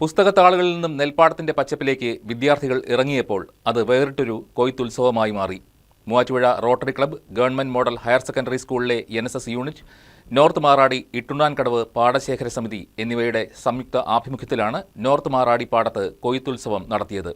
പുസ്തകത്താളുകളിൽ നിന്നും നെൽപ്പാടത്തിന്റെ പച്ചപ്പിലേക്ക് വിദ്യാർത്ഥികൾ ഇറങ്ങിയപ്പോൾ അത് വേറിട്ടൊരു കൊയ്ത്തുത്സവമായി മാറി. Muvattupuzha rotary club government model higher secondary സ്കൂളിലെ N S S unit north Maradi Ittunnankadavu പാടശേഖര സമിതി എന്നിവയുടെ സംയുക്ത ആഭിമുഖ്യത്തിലാണ് നോർത്ത് മാറാടി പാടത്ത് കൊയ്ത്തുത്സവം നടത്തിയത്.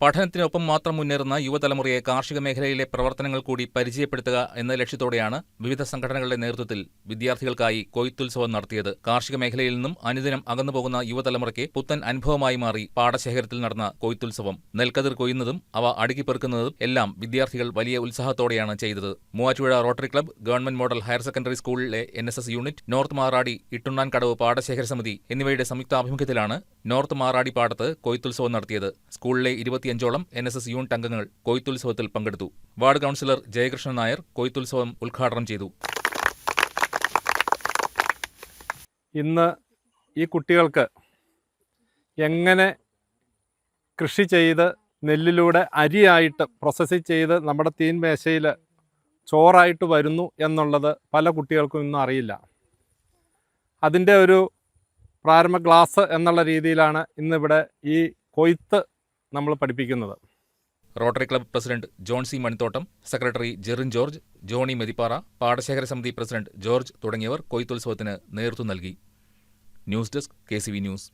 പഠനത്തിനൊപ്പം മാത്രം മുന്നേറുന്ന യുവതലമുറയെ കാർഷിക മേഖലയിലെ പ്രവർത്തനങ്ങൾ കൂടി പരിചയപ്പെടുത്തുക എന്ന ലക്ഷ്യത്തോടെയാണ് വിവിധ സംഘടനകളുടെ നേതൃത്വത്തിൽ വിദ്യാർത്ഥികൾക്കായി കൊയ്ത്തുത്സവം നടത്തിയത്. കാർഷിക മേഖലയിൽ നിന്നും അനുദിനം അകന്നുപോകുന്ന യുവതലമുറയ്ക്ക് പുത്തൻ അനുഭവമായി മാറി പാടശേഖരത്തിൽ നടന്ന കൊയ്ത്തുത്സവം. നെൽക്കതിർ കൊയ്യുന്നതും അവ അടുക്കിപ്പെറുക്കുന്നതും എല്ലാം വിദ്യാർത്ഥികൾ വലിയ ഉത്സാഹത്തോടെയാണ് ചെയ്തത്. Muvattupuzha rotary club government model higher secondary സ്കൂളിലെ N unit north Maradi Ittunnankadavu പാടശേഖര സമിതി എന്നിവയുടെ സംയുക്താഭിമുഖ്യത്തിലാണ് നോർത്ത് മാറാടി പാടത്ത് കൊയ്ത്തുത്സവം നടത്തിയത് സ്കൂളിലെ ഇരുപത്തിയഞ്ചോളം എൻ എസ് എസ് യൂണിറ്റ് അംഗങ്ങൾ കൊയ്ത്തുത്സവത്തിൽ പങ്കെടുത്തു. വാർഡ് കൗൺസിലർ ജയകൃഷ്ണൻ നായർ കൊയ്ത്തുത്സവം ഉദ്ഘാടനം ചെയ്തു. ഇന്ന് ഈ കുട്ടികൾക്ക് എങ്ങനെ കൃഷി ചെയ്ത് നെല്ലിലൂടെ അരിയായിട്ട് പ്രോസസ്സ് ചെയ്ത് നമ്മുടെ തീൻ മേശയിൽ ചോറായിട്ട് വരുന്നു എന്നുള്ളത് പല കുട്ടികൾക്കും ഇന്നും അറിയില്ല. അതിന്റെ ഒരു പ്രാരംഭ ക്ലാസ് എന്നുള്ള രീതിയിലാണ് ഇന്നിവിടെ ഈ കൊയ്ത്ത് നമ്മൾ പഠിപ്പിക്കുന്നത്. Rotary club president John C Manithottam secretary Jerin George Johnny Methippara പാടശേഖര സമിതി പ്രസിഡന്റ് ജോർജ് തുടങ്ങിയവർ കൊയ്ത്തുത്സവത്തിന് നേതൃത്വം നൽകി. News desk K news.